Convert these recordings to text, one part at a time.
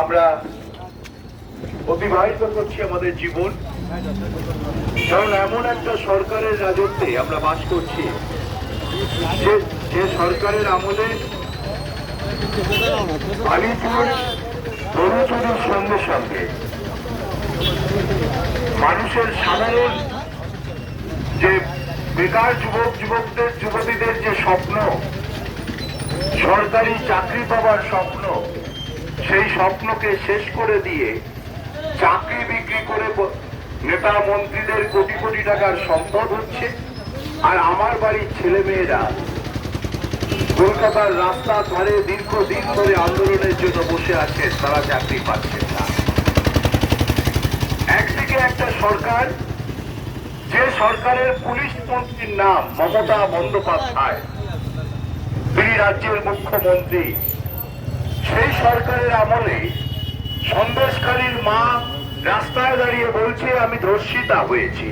আমরা অতিবাহিত করছি আমাদের জীবন। কারণ এমন একটা সরকারের রাজত্বে আমরা বাস করছি। যে সরকারের আমলে আলিপুর গরু চুরির সঙ্গে সঙ্গে মানুষের সাধারণ যে বেকার যুবক, যুবকদের, যুবতীদের যে স্বপ্ন, সরকারি চাকরি পাওয়ার স্বপ্ন সেই স্বপ্নকে শেষ করে দিয়ে চাকরি বিক্রি করে নেতা মন্ত্রীদের কোটি কোটি টাকার সম্পদ হচ্ছে আর আমার বাড়ির ছেলে মেয়েরা কলকাতার রাস্তা ধারে দীর্ঘদিন ধরে আন্দোলনের জন্য বসে আছে তারা চাকরি পাচ্ছেন না। একদিকে একটা সরকার, যে সরকারের পুলিশ মন্ত্রীর নাম মমতা বন্দ্যোপাধ্যায়, তিনি রাজ্যের মুখ্যমন্ত্রী। সেই সরকারের আমলে সন্দেশকারীর মা রাস্তায় দাঁড়িয়ে বলছে, আমি ধর্ষিতা হয়েছি।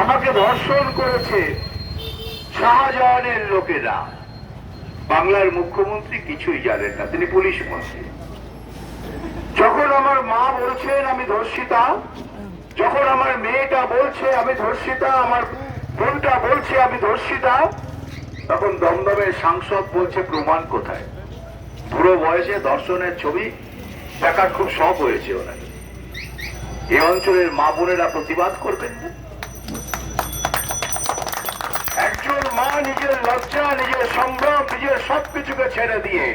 আমাকে ধর্ষণ করেছে শাহজাহানের লোকেরা। বাংলার মুখ্যমন্ত্রী কিছুই জানেন না, তিনি পুলিশ মন্ত্রী। যখন আমার মা বলছেন, আমি ধর্ষিতা, যখন আমার মেয়েটা বলছে, আমি ধর্ষিতা, আমার বোনটা বলছে, আমি ধর্ষিতা, তখন দমদমের সাংসদ বলছে, প্রমাণ কোথায়? বুড়ো বয়সে দর্শনের ছবি দেখার খুব শখ হয়েছে ওনার। এই অঞ্চলের মা বোনেরা প্রতিবাদ করবেন না? একজন মা নিজের লজ্জা, নিজের সম্ভ্রম, নিজের সবকিছুকে ছেড়ে দিয়ে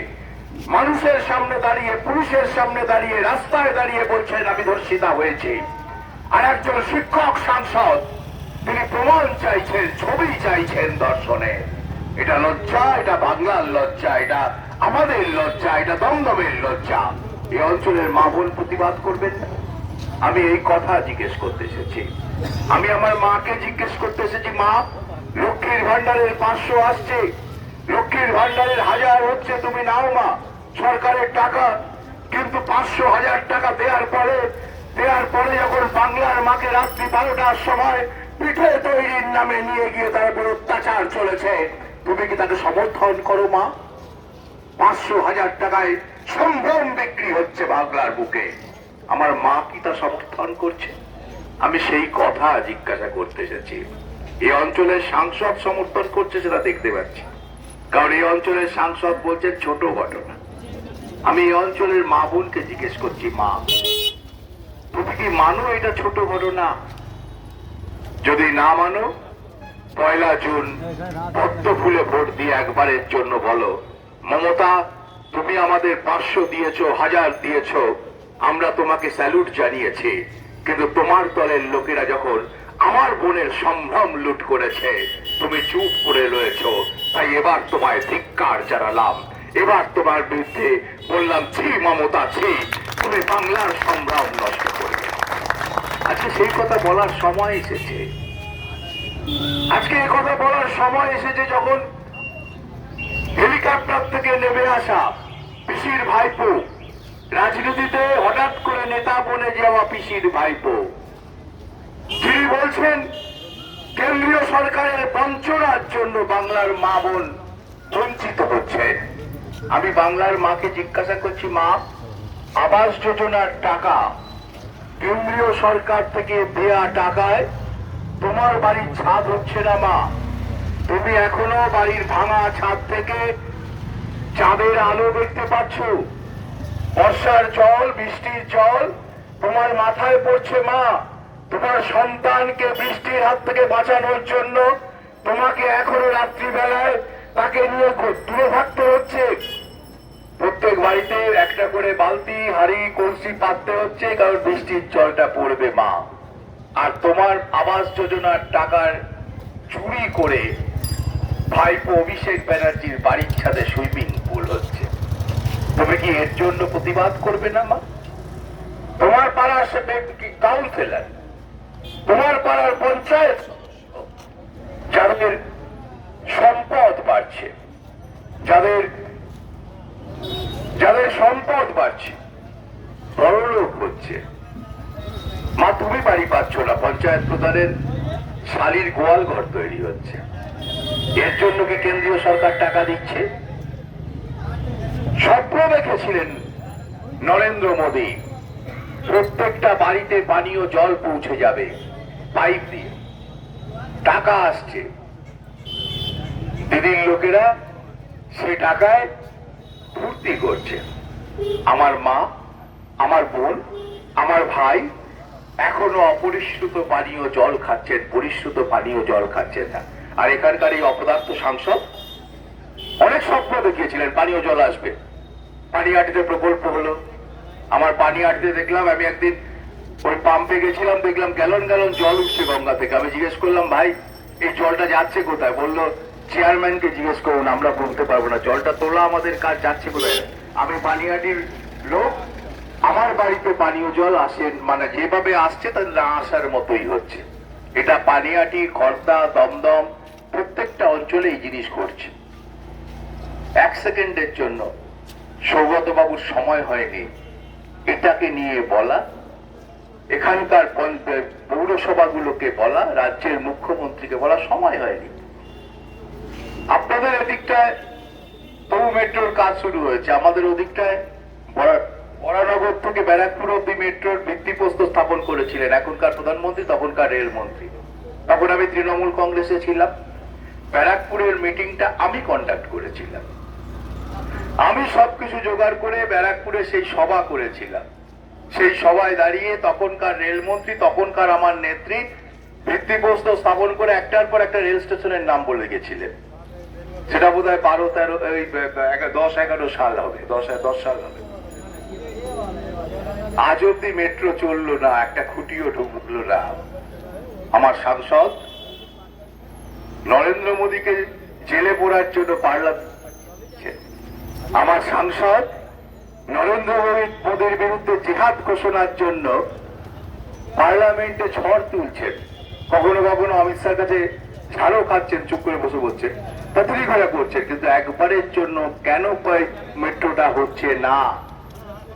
মানুষের সামনে দাঁড়িয়ে, পুলিশের সামনে দাঁড়িয়ে, রাস্তায় দাঁড়িয়ে বলছেন, আমি ধর্ষিতা হয়েছি। আর একজন শিক্ষক, সাংসদ, তিনি প্রমাণ চাইছেন, ছবি চাইছেন দর্শনে। এটা লজ্জা, এটা বাংলার লজ্জা, এটা আমাদের লজ্জা, এটা দমদমের লজ্জা। এই অঞ্চলের মা প্রতিবাদ করবেন আমি এই কথা জিজ্ঞেস করতে এসেছি। আমি আমার মাকে জিজ্ঞেস করতে এসেছি, মা, লক্ষ্মীর ভান্ডারের পাঁচশো আসছে। লক্ষ্মীর ভান্ডারের হাজার হচ্ছে, তুমি নাও মা। সরকারের টাকা, কিন্তু পাঁচশো হাজার টাকা দেওয়ার পরে দেওয়ার পরে যখন বাংলার মাকে রাত্রি বারোটার সময় পিঠে তৈরির নামে নিয়ে গিয়ে তার উপর অত্যাচার চলেছে, তুমি কি তাকে সমর্থন করো মা? পাঁচশো হাজার টাকায় সম্ভ্রম বিক্রি হচ্ছে বাংলার বুকে। আমার মা কি তা সমর্থন করছে? আমি সেই কথা জিজ্ঞাসা করতে এসেছি। এই অঞ্চলের সাংসদ সমর্থন করছে সেটা দেখতে পাচ্ছি। কারণ এই অঞ্চলের সাংসদ বলছে ছোট ঘটনা। আমি এই অঞ্চলের মা বোনকে জিজ্ঞেস করছি, মা, তুমি কি মানো এটা ছোট ঘটনা? যদি না মানো, পয়লা জুন পদ্ম ফুলে ভোট দিয়ে একবারের জন্য বলো মমতা, তুমি আমাদের পাঁচশো দিয়েছ, হাজার দিয়েছ। আমরা তোমাকে স্যালুট জানিয়েছি। কিন্তু তোমার দলের লোকেরা যখন আমার বোনের সম্ভ্রম লুট করেছে, তুমি চুপ করে রয়েছো। তাই এবার তোমায় ধিক্কার জানালাম। এবার তোমার বিরুদ্ধে বললাম, ছি মমতা, ছি। তুমি বাংলার সম্ভ্রম নষ্ট করবে। আজকে সেই কথা বলার সময় এসেছে। আজকে এই কথা বলার সময় এসেছে যখন হেলিকপ্টার থেকে নেমে আসা পিসির ভাইপো। রাজনীতিতে হঠাৎ করে নেতা বনে যাওয়া পিসির ভাইপো। যিনি বলছেন, কেন্দ্রীয় সরকারের বঞ্চনার জন্য বাংলার মা বোন বঞ্চিত হচ্ছে। আমি বাংলার মাকে জিজ্ঞাসা করছি, মা, আবাস যোজনার টাকা কেন্দ্রীয় সরকার থেকে দেয়া টাকায় তোমার বাড়ির ছাদ হচ্ছে না, মা? তুমি এখনও বাড়ির ভাঙা ছাদ থেকে চাঁদের আলো দেখতে পাচ্ছ? বর্ষার জল, বৃষ্টির জল, তোমার মাথায় পড়ছে মা। তোমার সন্তানকে বৃষ্টির হাত থেকে বাঁচানোর জন্য তোমাকে এখনও রাত্রিবেলায় তাকে নিয়ে দূরে থাকতে হচ্ছে। প্রত্যেক বাড়িতে একটা করে বালতি, হাড়ি, কলসি পাততে হচ্ছে, কারণ বৃষ্টির জলটা পড়বে মা। আর তোমার আবাস যোজনার টাকার চুরি করে ভাইপো অভিষেক ব্যানার্জির বাড়ির ছাদে সুইমিং পুল হচ্ছে। তুমি কি এর জন্য প্রতিবাদ করবে না, মা? তোমার পাড়ার সে ব্যক্তি তোমার পাড়ার পঞ্চায়েত যাদের সম্পদ বাড়ছে, যাদের যাদের সম্পদ বাড়ছে, বড়লোক হচ্ছে। মা, তুমি বাড়ি পাচ্ছ না, পঞ্চায়েত প্রধানের শালির গোয়াল ঘর তৈরি হচ্ছে। এর জন্য কি কেন্দ্রীয় সরকার টাকা দিচ্ছে? স্বপ্ন দেখেছিলেন নরেন্দ্র মোদী। প্রত্যেকটা বাড়িতে পানীয় জল পৌঁছে যাবে, পাইপ দিয়ে। টাকা আসছে। দিদির লোকেরা সে টাকায় ফুর্তি করছে। আমার মা, আমার বোন, আমার ভাই এখনও অপরিশ্রুত পানীয় জল খাচ্ছেন, পরিশ্রুত পানীয় জল খাচ্ছে না। আর এখানকার এই অপদার্থ সাংসদ অনেক স্বপ্ন দেখিয়েছিলেন, পানীয় জল আসবে। পানিহাটিতে প্রকল্প হলো। আমার পানিহাটিতে দেখলাম, আমি একদিন ওই পাম্পে গেছিলাম, দেখলাম গ্যালন গ্যালন জল উঠছে গঙ্গা থেকে। আমি জিজ্ঞেস করলাম, ভাই, এই জলটা যাচ্ছে কোথায়? বলল, চেয়ারম্যানকে জিজ্ঞেস করুন, আমরা বলতে পারব না। জলটা তোলা আমাদের কাজ যাচ্ছে কোথায়? আমি পানিহাটির লোক, আমার বাড়িতে পানীয় জল আসে মানে যেভাবে আসছে তার না আসার মতোই হচ্ছে। এটা পানিহাটি খর্দা, দমদম প্রত্যেকটা অঞ্চলে এই জিনিস ঘটছে। এক সেকেন্ডের জন্য সৌগত বাবুর সময় হয়নি। এটাকে নিয়ে বলা, এখানকার পৌরসভাগুলোকে বলা, রাজ্যের মুখ্যমন্ত্রীকে বলা সময় হয়নি। আপনাদের এদিকটায় তবু মেট্রোর কাজ শুরু হয়েছে। আমাদের ওদিকটায় বরা- বরানগর থেকে ব্যারাকপুর অব্দি মেট্রোর ভিত্তিপ্রস্তর স্থাপন করেছিলেন এখনকার প্রধানমন্ত্রী, তখনকার রেলমন্ত্রী। তখন আমি তৃণমূল কংগ্রেসে ছিলাম। ব্যারাকপুরের মিটিংটা আমি কন্ডাক্ট করেছিলাম। আমি সবকিছু জোগাড় করে ব্যারাকপুরে সেই সভা করেছিলাম। সেই সভায় দাঁড়িয়ে তখনকার রেলমন্ত্রী, তখনকার আমার নেত্রী ভিত্তিপ্রস্তর স্থাপন করে একটার পর একটা রেল স্টেশনের নাম বলে গেছিলেন। সেটা বোধ হয় বারো, তেরো, এই দশ, এগারো সাল হবে, দশ দশ সাল হবে। আজ অব্দি মেট্রো চলল না, একটা খুঁটিও ঢুকলো না। আমার সাংসদ নরেন্দ্র মোদীকে জেলে পড়ার জন্য পারলাম। আমার সাংসদ নরেন্দ্র মোদী- মোদীর বিরুদ্ধে জেহাদ ঘোষণার জন্য পার্লামেন্টে ঝড় তুলছেন। কখনো কখনো অমিত শাহর কাছে ঝাড়ও খাচ্ছেন, চুপ করে বসে বলছেন তাড়াতাড়ি ঘোরা করছেন, কিন্তু একবারের জন্য কেন মেট্রোটা হচ্ছে না?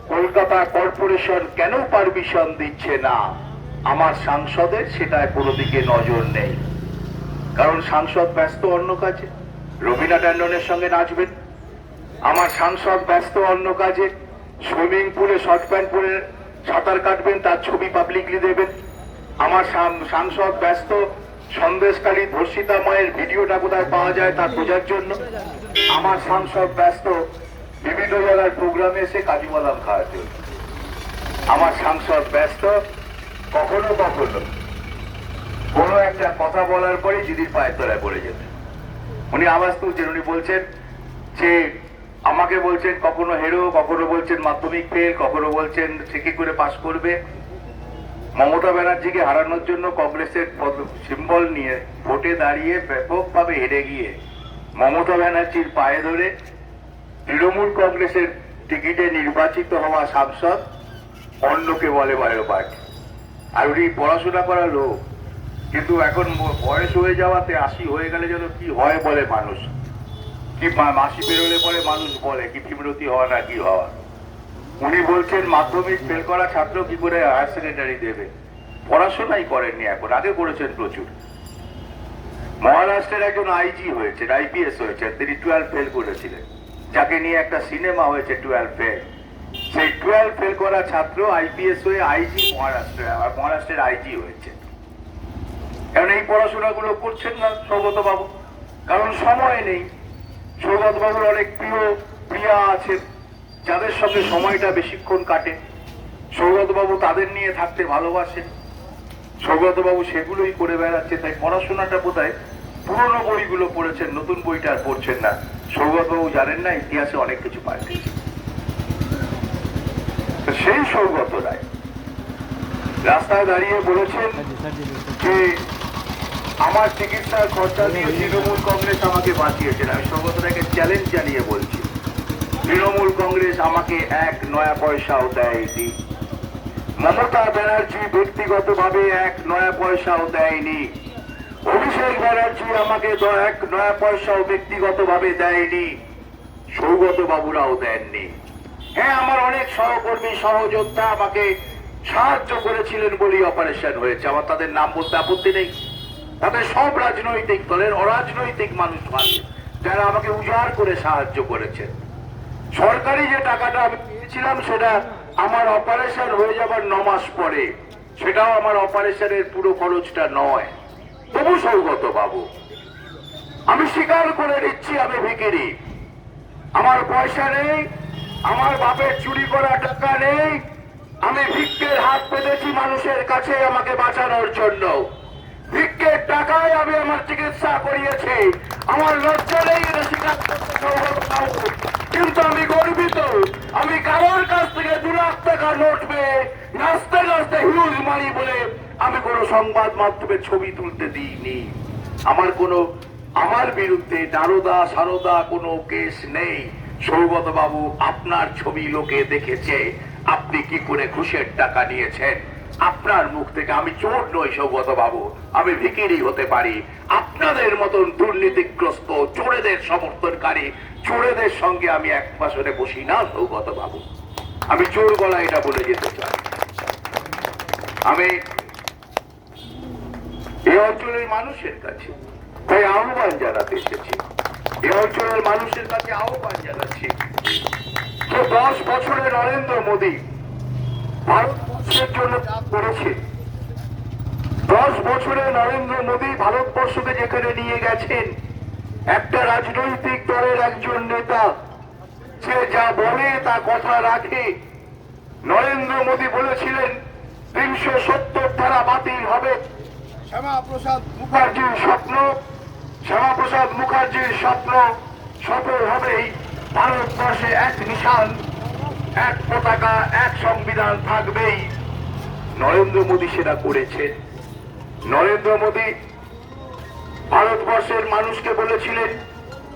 কলকাতা কর্পোরেশন কেন পারমিশন দিচ্ছে না? আমার সাংসদের সেটায় কোনো দিকে নজর নেই। কারণ সাংসদ ব্যস্ত অন্য কাজে। রবীনা ট্যান্ডনের সঙ্গে নাচবেন। আমার সাংসদ ব্যস্ত অন্য কাজে। সুইমিং পুলে, শর্ট প্যান্ট পরে সাঁতার কাটবেন, তার ছবি পাবলিকলি দেবেন। আমার সাংসদ ব্যস্ত সন্দেশকারী ধর্ষিতা মায়ের ভিডিওটা কোথায় পাওয়া যায় তার খোঁজার জন্য। আমার সাংসদ ব্যস্ত বিভিন্ন জায়গার প্রোগ্রামে এসে কাজু বাদাম খাওয়ার জন্য। আমার সাংসদ ব্যস্ত কখনো কখনো কোনো একটা কথা বলার পরে দিদির পায়ের তলায় পড়ে যেত। উনি আওয়াজ তুলছেন, উনি বলছেন যে আমাকে বলছেন কখনো হেরো, কখনো বলছেন মাধ্যমিক ফেল, কখনো বলছেন সে কি করে পাশ করবে? মমতা ব্যানার্জিকে হারানোর জন্য কংগ্রেসের সিম্বল নিয়ে ভোটে দাঁড়িয়ে ব্যাপকভাবে হেরে গিয়ে মমতা ব্যানার্জির পায়ে ধরে তৃণমূল কংগ্রেসের টিকিটে নির্বাচিত হওয়া সাংসদ অন্যকে বলে বায়ো পার্টি। আর উনি পড়াশোনা করা লোক। কিন্তু এখন বয়স হয়ে যাওয়াতে আশি হয়ে গেলে যেন কি হয় বলে মানুষ। কি মাসি বেরোলে পরে মানুষ বলে কি বিমরতি হওয়া না কি হওয়া। উনি বলছেন, মাধ্যমিক ফেল করা ছাত্র কি করে হায়ার সেকেন্ডারি দেবে? পড়াশোনাই করেননি এখন, আগে করেছেন প্রচুর। মহারাষ্ট্রের একজন আইজি হয়েছেন, আইপিএস হয়েছেন, তিনি টুয়েলভ ফেল করেছিলেন। যাকে নিয়ে একটা সিনেমা হয়েছে টুয়েলভ ফেল সেই টুয়েলভ ফেল করা ছাত্র আইপিএস হয়ে আইজি মহারাষ্ট্রে আর মহারাষ্ট্রের আইজি হয়েছে। কারণ এই পড়াশোনাগুলো করছেন না সৌগত বাবু কারণ সময় নেই। সৌগত বাবুর অনেক প্রিয় প্রিয়া আছেন, যাদের সঙ্গে সময়টা বেশিক্ষণ কাটে। সৌগত বাবু তাদের নিয়ে থাকতে ভালোবাসেন। সৌগত বাবু সেগুলোই করে বেড়াচ্ছে তাই পড়াশোনাটা বোধহয় পুরোনো বইগুলো পড়েছেন, নতুন বইটা আর পড়ছেন না। সৌগত বাবু জানেন না, ইতিহাসে অনেক কিছু পাল্টেছে সেই সৌগত রায়। রাস্তায় দাঁড়িয়ে বলেছেন যে আমার চিকিৎসার খরচা দিয়ে তৃণমূল কংগ্রেস আমাকে বাঁচিয়েছেন আমি সৌগতটাকে চ্যালেঞ্জ জানিয়ে বলছি। তৃণমূল কংগ্রেস আমাকে এক নয়া পয়সাও দেয়নি। মমতা ব্যানার্জি ব্যক্তিগতভাবে এক নয়া পয়সাও দেয়নি। অভিষেক ব্যানার্জি আমাকে এক নয়া পয়সাও ব্যক্তিগতভাবে দেয়নি। সৌগত বাবুরাও দেননি। হ্যাঁ আমার অনেক সহকর্মী, সহযোদ্ধা আমাকে সাহায্য করেছিলেন বলেই অপারেশন হয়েছে। আমার তাদের নাম বলতে আপত্তি নেই। তাদের সব রাজনৈতিক দলের অরাজনৈতিক মানুষ আছে যারা আমাকে উজাড় করে সাহায্য করেছেন সরকারি যে টাকাটা আমি পেয়েছি ছিলাম সেটা আমার অপারেশন হয়ে যাবার ন মাস পরে। সেটাও আমার অপারেশনের পুরো খরচটা নয়। তবু সৌগত বাবু, আমি স্বীকার করে নিচ্ছি আমি ভিকিরি। আমার পয়সা নেই, আমার বাপের চুরি করা টাকা নেই, আমি ভিক্ষের হাত পেতেছি মানুষের কাছে আমাকে বাঁচানোর জন্য। ভিক্ষের টাকায় আমি আমার চিকিৎসা করিয়েছি। আমার লজ্জা নেই কিন্তু আমি গর্বিত। আমি কারোর কাছ থেকে দু লাখ টাকা নোট পেয়ে নাচতে নাচতে হিউজ মারি বলে আমি কোনো সংবাদ মাধ্যমে ছবি তুলতে দিইনি। আমার কোনো, আমার বিরুদ্ধে দারোদা সারদা কোনো কেস নেই। সৌগত বাবু আপনার ছবি লোকে দেখেছে। আপনি কি করে ঘুষের টাকা নিয়েছেন? আপনার মুখ থেকে আমি চোর নই, সৌগত বাবু। আমি ভিকিরি হতে পারি। আপনাদের মতন দুর্নীতিগ্রস্ত, চোরেদের সমর্থনকারী, চোরেদের সঙ্গে আমি এক পাশে বসি না, সৌগত বাবু। আমি চোর গলা এটা বলে যেতে চাই। আমি এই অঞ্চলের মানুষের কাছে তাই আহ্বান জানাতে এসেছি। এই অঞ্চলের মানুষের কাছে আহ্বান জানাচ্ছি দশ বছরে নরেন্দ্র মোদী যা করেছে দশ বছরে নরেন্দ্র মোদী ভারতবর্ষকে যেখানে নিয়ে গেছেন একটা রাজনৈতিক দলের একজন নেতা। সে যা বলে, তা কথা রাখে। নরেন্দ্র মোদী বলেছিলেন, তিনশো সত্তর ধারা বাতিল হবে। শ্যামাপ্রসাদ মুখার্জির স্বপ্ন, শ্যামাপ্রসাদ মুখার্জির স্বপ্ন সফল হবেই ভারতবর্ষে এক নিশান, এক পতাকা, এক সংবিধান থাকবেই। নরেন্দ্র মোদী সেটা করেছেন নরেন্দ্র মোদী ভারতবর্ষের মানুষকে বলেছিলেন,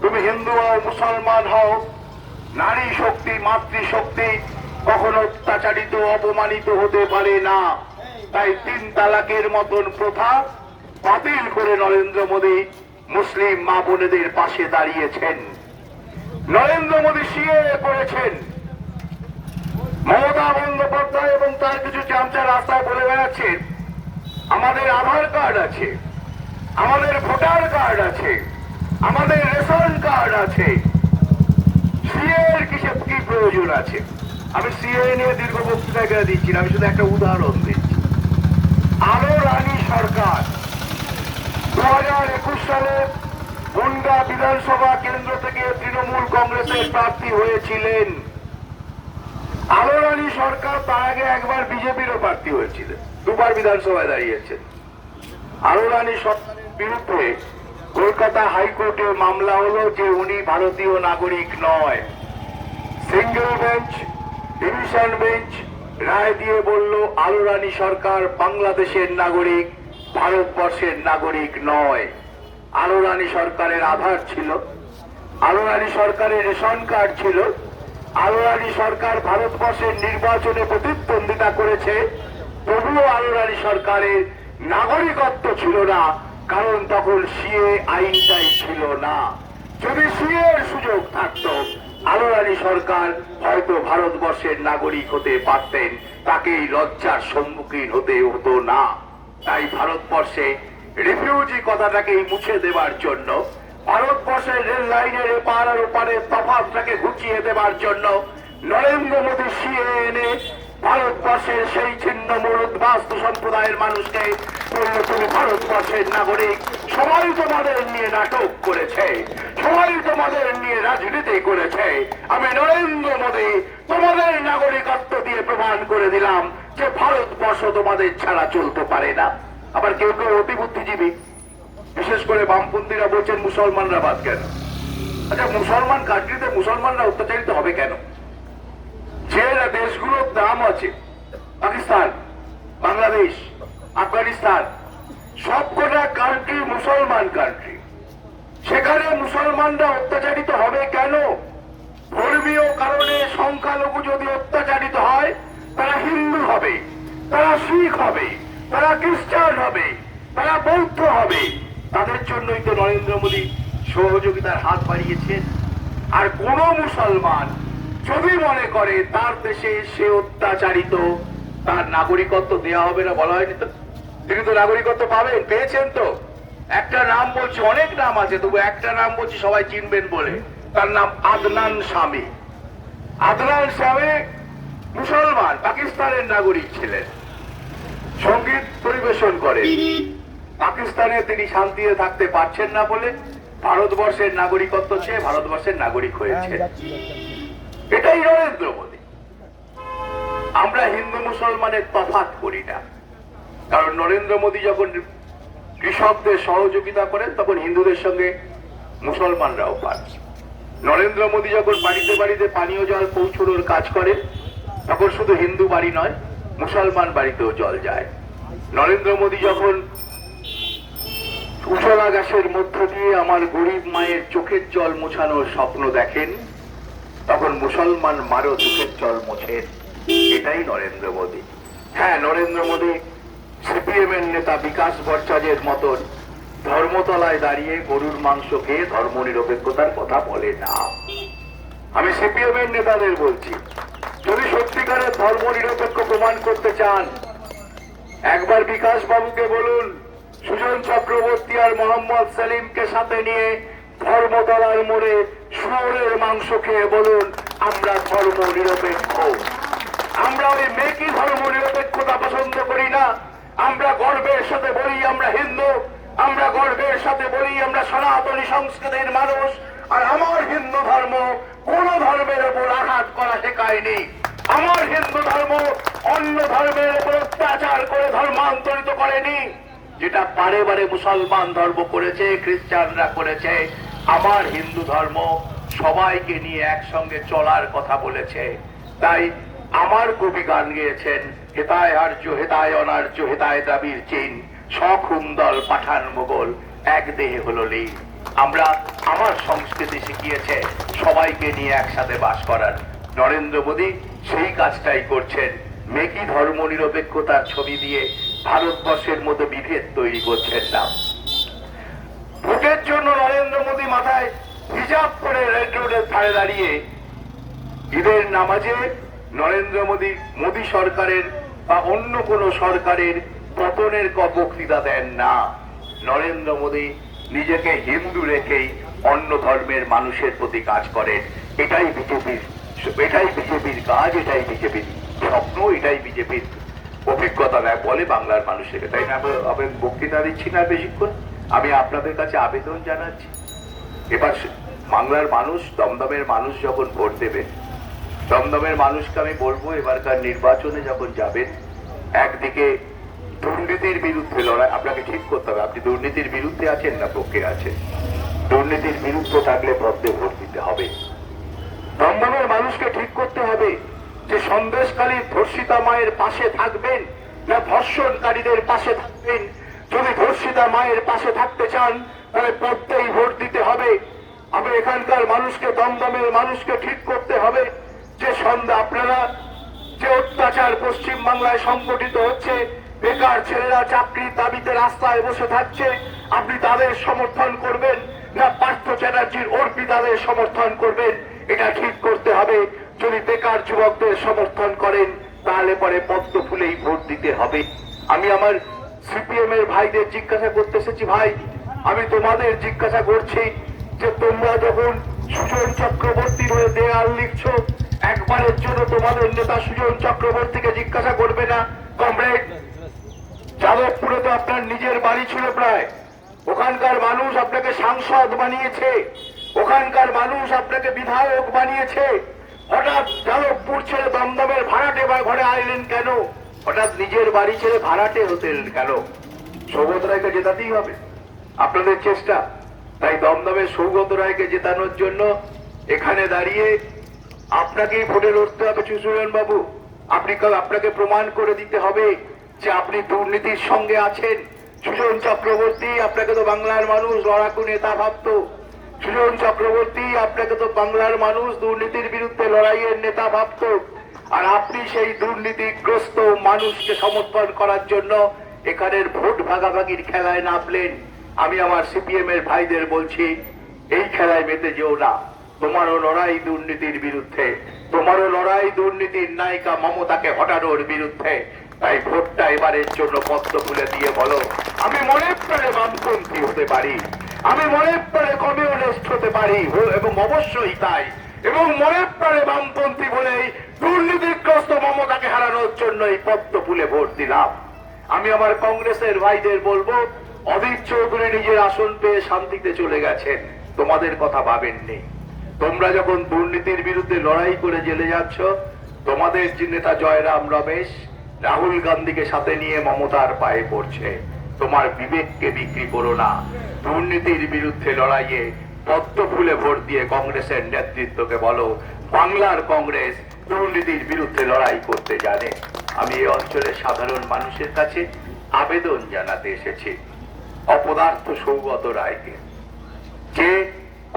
তুমি হিন্দু হও, মুসলমান হও, নারী শক্তি, মাতৃশক্তি কখনো অত্যাচারিত অপমানিত হতে পারে না। তাই তিন তালাকের মতন প্রথা বাতিল করে নরেন্দ্র মোদী মুসলিম মা বোনেদের পাশে দাঁড়িয়েছেন। নরেন্দ্র মোদী সিএ করেছেন। মমতা বন্দ্যোপাধ্যায় এবং তার কিছু চামচা রাস্তায় বলে বেড়াচ্ছেন আমাদের আধার কার্ড আছে, আমাদের ভোটার কার্ড আছে, আমাদের রেশন কার্ড আছে। সিএ এর কিসে কি প্রয়োজন আছে? আমি সিএ নিয়ে দীর্ঘ বক্তৃতা করে দিচ্ছি আমি শুধু একটা উদাহরণ দিচ্ছি। আলো রানী সরকার, দু হাজার একুশ সালে বনগা বিধানসভা কেন্দ্র থেকে তৃণমূল কংগ্রেসের প্রার্থী হয়েছিলেন। সরকার তার আগে একবার বিজেপিরও প্রার্থী হয়েছিলেন দুবার বিধানসভায় দাঁড়িয়েছেন আলো রানী সরকারের বিরুদ্ধে কলকাতা হাইকোর্টে মামলা হলো যে উনি ভারতীয় নাগরিক নয়। সিঙ্গেল বেঞ্চ, ডিভিশন বেঞ্চ রায় দিয়ে বলল আলো রানী সরকার বাংলাদেশের নাগরিক, ভারতবর্ষের নাগরিক নয়। আলো রানী সরকারের আধার ছিল। আলো রানী সরকারের রেশন কার্ড ছিল। আলো রানী সরকার ভারতবর্ষের নির্বাচনে প্রতিদ্বন্দ্বিতা করেছে, তবুও আলোরানী সরকারের নাগরিকত্ব ছিল না, কারণ তখন সিএ আইনটাই ছিল না। যদি সিএ এর সুযোগ থাকতো আলোরানী সরকার হয়তো ভারতবর্ষের নাগরিক হতে পারতেন তাকে এই লজ্জার সম্মুখীন হতে হতো না। তাই ভারতবর্ষে রিফিউজি কথাটাকে মুছে দেবার জন্য ভারতবর্ষের রেল লাইনের এপার আর ওপারে তফাৎটাকে ঘুচিয়ে দেবার জন্য নরেন্দ্র মোদী সিএ এনে ভারতবর্ষের সেই ছিন্ন মূলোদ্বাস্ত সম্প্রদায়ের মানুষকে বলল তুমি ভারতবর্ষের নাগরিক সবাই তোমাদের নিয়ে নাটক করেছে সবাই তোমাদের নিয়ে রাজনীতি করেছে। আমি নরেন্দ্র মোদী তোমাদের নাগরিকত্ব দিয়ে প্রমাণ করে দিলাম যে ভারতবর্ষ তোমাদের ছাড়া চলতে পারে না। আবার কেউ কেউ অতি বুদ্ধিজীবী বিশেষ করে বামপন্থীরা বলছেন মুসলমানরা বাদ কেন? আচ্ছা মুসলমান কান্ট্রিতে মুসলমানরা অত্যাচারিত হবে কেন? যে দেশগুলোর দাম আছে। পাকিস্তান, বাংলাদেশ, আফগানিস্তান সবকটা কান্ট্রি মুসলমান কান্ট্রি সেখানে মুসলমানরা অত্যাচারিত হবে কেন? ধর্মীয় কারণে সংখ্যালঘু যদি অত্যাচারিত হয়, তারা হিন্দু হবে, তারা শিখ হবে, তারা খ্রিস্টান হবে, তারা বৌদ্ধ হবে। তাদের জন্যই তো নরেন্দ্র মোদী সহযোগিতার হাত বাড়িয়েছেন। আর কোন মুসলমান যদি মনে করে তার দেশে সে অত্যাচারিত, তার নাগরিকত্ব দেওয়া হবে না বলা হয়নি তো? তিনি তো নাগরিকত্ব পাবেন, পেয়েছেন তো। একটা নাম বলছি, অনেক নাম আছে, তবু একটা নাম বলছি সবাই চিনবেন বলে। তার নাম আদনান স্বামী। আদনান স্বামী মুসলমান, পাকিস্তানের নাগরিক ছিলেন। সংগীত পরিবেশন করেন। পাকিস্তানে তিনি শান্তিতে থাকতে পারছেন না বলে ভারতবর্ষের নাগরিকত্ব চেয়ে ভারতবর্ষের নাগরিক হয়েছে এটাই নরেন্দ্র মোদী। আমরা হিন্দু মুসলমানের তফাৎ করি না। কারণ নরেন্দ্র মোদী যখন কৃষকদের সহযোগিতা করেন তখন হিন্দুদের সঙ্গে মুসলমানরাও পান। নরেন্দ্র মোদী যখন বাড়িতে বাড়িতে পানীয় জল পৌঁছানোর কাজ করেন তখন শুধু হিন্দু বাড়ি নয় মুসলমান বাড়িতেও জল যায়। নরেন্দ্র মোদী যখন উজলা মধ্য দিয়ে আমার গরিব মায়ের চোখের জল মোছানোর স্বপ্ন দেখেন, তখন মুসলমান মারও চোখের জল মোছেন। এটাই নরেন্দ্র মোদী। হ্যাঁ নরেন্দ্র মোদী সিপিএম এর নেতা বিকাশ ভট্টাচার্যের মতন ধর্মতলায় দাঁড়িয়ে গরুর মাংস খেয়ে ধর্ম নিরপেক্ষতার কথা বলে না। আমি সিপিএম এর নেতাদের বলছি, যদি সত্যিকারের ধর্ম নিরপেক্ষ প্রমাণ করতে চান, একবার বিকাশ বাবুকে বলুন সুজন চক্রবর্তী আর মোহাম্মদ সেলিমকে সাথে নিয়ে ধর্মতলার মোড়ে শুয়োরের মাংস খেয়ে বলুন, আমরা ধর্ম নিরপেক্ষ আমরা ওই মেকি ধর্ম নিরপেক্ষতা পছন্দ করি না। আমরা গর্বের সাথে বলি আমরা হিন্দু, আমরা গর্বের সাথে বলি আমরা সনাতনী সংস্কৃতির মানুষ, আর আমার হিন্দু ধর্ম কোন ধর্মের উপর আঘাত করা শেখায়নি। আমার হিন্দু ধর্ম অন্য ধর্মের উপর অত্যাচার করে ধর্মান্তরিত করেনি। যেটা বারে বারে মুসলমান ধর্ম করেছে, খ্রিস্টানরা করেছে, আমার হিন্দু ধর্ম সবাইকে নিয়ে একসঙ্গে চলার কথা বলেছে। তাই আমার কবি গান গেয়েছেন হেতায় আর্য হেতায় অনার্য হেতায় দ্রাবির চীন সখুন্দল পাঠান মোগল, এক দেহে হলো লীন। আমরা আমার সংস্কৃতি শিখিয়েছে, সবাইকে নিয়ে একসাথে বাস করার। নরেন্দ্র মোদী সেই কাজটাই করছেন। মেকি ধর্ম নিরপেক্ষতার ছবি দিয়ে ভারতবর্ষের মধ্যে বিভেদ তৈরি করছেন না। ভোটের জন্য নরেন্দ্র মোদী মাথায় হিজাব করে রেড রোডের ধারে দাঁড়িয়ে ঈদের নামাজে নরেন্দ্র মোদী মোদী সরকারের বা অন্য কোন সরকারের পতনের বক্তৃতা দেন না। নরেন্দ্র মোদী নিজেকে হিন্দু রেখেই অন্য ধর্মের মানুষের প্রতি কাজ করেন। এটাই বিজেপির এটাই বিজেপির কাজ, এটাই বিজেপির স্বপ্ন, এটাই বিজেপির অভিজ্ঞতা। দেয় বলে বাংলার মানুষের তাই না আমি- বক্তৃতা দিচ্ছি না বেশিক্ষণ? আমি আপনাদের কাছে আবেদন জানাচ্ছি। এবার বাংলার মানুষ, দমদমের মানুষ যখন ভোট দেবে, দমদমের মানুষকে আমি বলব, এবারকার নির্বাচনে যখন যাবেন, একদিকে দুর্নীতির বিরুদ্ধে লড়াই। আপনাকে ঠিক করতে হবে, আপনি দুর্নীতির বিরুদ্ধে আছেন না পক্ষে আছেন? দুর্নীতির বিরুদ্ধে থাকলে পদ্মে ভোট দিতে হবে। দমদমের মানুষকে ঠিক করতে হবে। যে সন্দেশকালী ধর্ষিতা মায়ের পাশে থাকবেন না ধর্ষণকারীদের পাশে থাকবেন, যদি ধর্ষিতা মায়ের পাশে থাকতে চান, তাহলে পদ্মেই ভোট দিতে হবে। আমি এখানকার মানুষকে, দমদমের মানুষকে ঠিক করতে হবে যে সন্ধ্যা আপনারা যে অত্যাচার পশ্চিম বাংলায় সংগঠিত হচ্ছে, বেকার ছেলেরা চাকরির দাবিতে রাস্তায় বসে থাকছে, আপনি তাদের সমর্থন করবেন না পার্থ চ্যাটার্জির অর্পিতাদের সমর্থন করবেন, এটা ঠিক করতে হবে। যদি বেকার যুবকদের সমর্থন করেন, তাহলে পরে পদ্ম ফুলেই ভোট দিতে হবে। আমি আমার সিপিএম এর ভাইদের জিজ্ঞাসা করতে এসেছি, ভাই, আমি তোমাদের জিজ্ঞাসা করছি যে তোমরা যখন সুজন চক্রবর্তীর হয়ে দেয়াল লিখছো, একবারের জন্য তোমাদের নেতা সুজন চক্রবর্তীকে জিজ্ঞাসা করবে না? কমরেড, যাদবপুরে তো আপনার নিজের বাড়ি ছিল প্রায়। ওখানকার মানুষ আপনাকে সাংসদ বানিয়েছে। ওখানকার মানুষ আপনাকে বিধায়ক বানিয়েছে। হঠাৎ যাদবপুর ছেড়ে দমদমের ভাড়াটে বা ঘরে আইলেন কেন? হঠাৎ নিজের বাড়ি ছেড়ে ভাড়াটে হতেন কেন? সৌগত রায়কে জেতাতেই হবে। আপনাদের চেষ্টা। তাই দমদমের সৌগত রায়কে জেতানোর জন্য এখানে দাঁড়িয়ে আপনাকেই ভোটে লড়তে হবে সুসুরন বাবু আপনি আপনাকে প্রমাণ করে দিতে হবে যে আপনি দুর্নীতির সঙ্গে আছেন। সুজন চক্রবর্তী, আপনাকে তো বাংলার মানুষ, লড়াকু নেতা ভাবত। সুজন চক্রবর্তী, আপনাকে তো বাংলার মানুষ দুর্নীতির বিরুদ্ধে লড়াইয়ের নেতা ভাবত। আর আপনি সেই দুর্নীতিগ্রস্ত মানুষকে সমর্থন করার জন্য এখানের ভোট ভাগাভাগির খেলায় নামলেন। আমি আমার সিপিএম এর ভাইদের বলছি, এই খেলায় মেতে যেও না। তোমারও লড়াই দুর্নীতির বিরুদ্ধে। তোমারও লড়াই দুর্নীতির নায়িকা মমতাকে হটানোর বিরুদ্ধে। তাই ভোটটা এবারের জন্য পদ্ম খুলে দিয়ে বলো। আমি মনে প্রাণে বামপন্থী হতে পারি। আমি মনে প্রাণে কমিউনিস্ট হতে পারি এবং অবশ্যই তাই। এবং মনে প্রাণে বামপন্থী বলেই দুর্নীতিগ্রস্ত মমতাকে হারানোর জন্য এই পদ্ম ফুলে ভোট দিলাম। আমি আমার কংগ্রেসের ভাইদের বলব, অধীর চৌধুরী নিজের আসন পেয়ে শান্তিতে চলে গেছেন। তোমাদের কথা ভাবেননি। তোমরা যখন দুর্নীতির বিরুদ্ধে লড়াই করে জেলে যাচ্ছ, তোমাদের যে নেতা জয়রাম রমেশ, রাহুল গান্ধীকে সাথে নিয়ে মমতার পায়ে পড়ছে। তোমার বিবেককে বিক্রি করো না। দুর্নীতির বিরুদ্ধে লড়াইয়ে পদ্ম ফুলে ভোট দিয়ে কংগ্রেসের নেতৃত্বকে বলো, বাংলার কংগ্রেস দুর্নীতির বিরুদ্ধে লড়াই করতে জানে। আমি এই অঞ্চলের সাধারণ মানুষের কাছে আবেদন জানাতে এসেছি। অপদার্থ সৌগত রায়কে। যে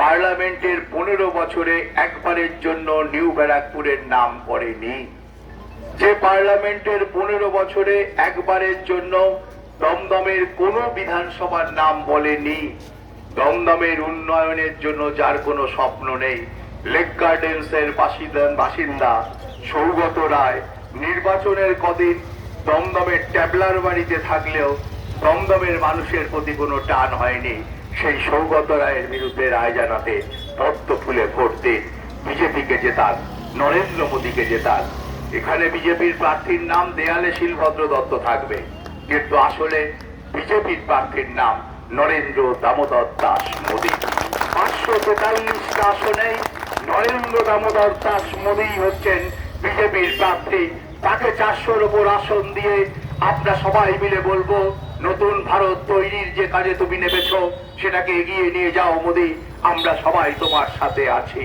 পার্লামেন্টের পনেরো বছরে একবারের জন্য নিউ ব্যারাকপুরের নাম করেনি, যে পার্লামেন্টের পনেরো বছরে একবারের জন্য দমদমের কোনো বিধানসভার নাম বলেনি। দমদমের উন্নয়নের জন্য যার কোনো স্বপ্ন নেই। লেক গার্ডেন্স এর বাসিন্দা বাসিন্দা সৌগত রায় নির্বাচনের কদিন দমদমের ট্যাবলার বাড়িতে থাকলেও দমদমের মানুষের প্রতি কোনো টান হয়নি। সেই সৌগত রায়ের বিরুদ্ধে রায় জানাতে পদ্ম ফুলে ভোট দিন। বিজেপিকে জেতান, নরেন্দ্র মোদীকে জেতান। এখানে বিজেপির প্রার্থীর নাম দেয়ালে শিলভদ্র দত্ত থাকবে। কিন্তু আসলে বিজেপির প্রার্থীর নাম নরেন্দ্র দামোদর দাস মোদী। পাঁচশো তেতাল্লিশটা আসনে নরেন্দ্র দামোদর দাস মোদী হচ্ছেন বিজেপির প্রার্থী। তাকে চারশোর ওপর আসন দিয়ে আমরা সবাই মিলে বলব, নতুন ভারত তৈরির যে কাজে তুমি নেমেছো, সেটাকে এগিয়ে নিয়ে যাও মোদী, আমরা সবাই তোমার সাথে আছি।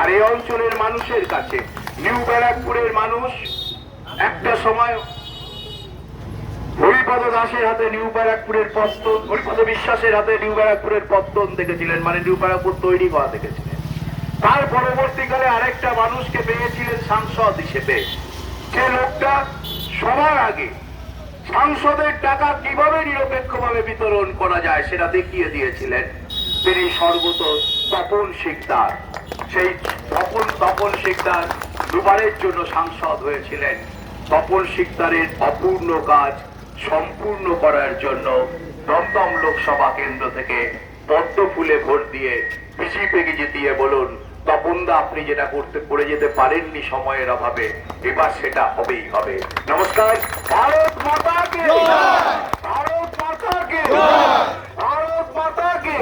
আর এই অঞ্চলের মানুষের কাছে, নিউ ব্যারাকপুরের মানুষ, একটা সময় হরিপদ দাসের হাতে নিউ ব্যারাকপুরের পত্তন, হরিপদ বিশ্বাসের হাতে নিউ ব্যারাকপুরের পত্তন দেখেছিলেন মানে নিউ ব্যারাকপুর তৈরি দেখেছিলেন। তার পরবর্তীকালে আরেকটা মানুষকে পেয়েছিলেন সাংসদ হিসেবে। লোকটা সবার আগে সাংসদের টাকা কীভাবে নিরপেক্ষভাবে বিতরণ করা যায় সেটা দেখিয়ে দিয়েছিলেন তিনি সর্বত তপন শিকদার সেই তপন তপন শিকদার দুবারের জন্য সাংসদ হয়েছিলেন। তপন শিকদারের অপূর্ণ কাজ সম্পূর্ণ করার জন্য দমদম লোকসভা কেন্দ্র থেকে পদ্ম ফুলে ভোট দিয়ে বিজেপিকে জিতিয়ে বলুন তপনদা আপনি যেটা করতে করে যেতে পারেননি সময়ের অভাবে এবার সেটা হবেই হবে। নমস্কার ভারত মাতা কে ভারত মাতা কে ভারত মাতা কে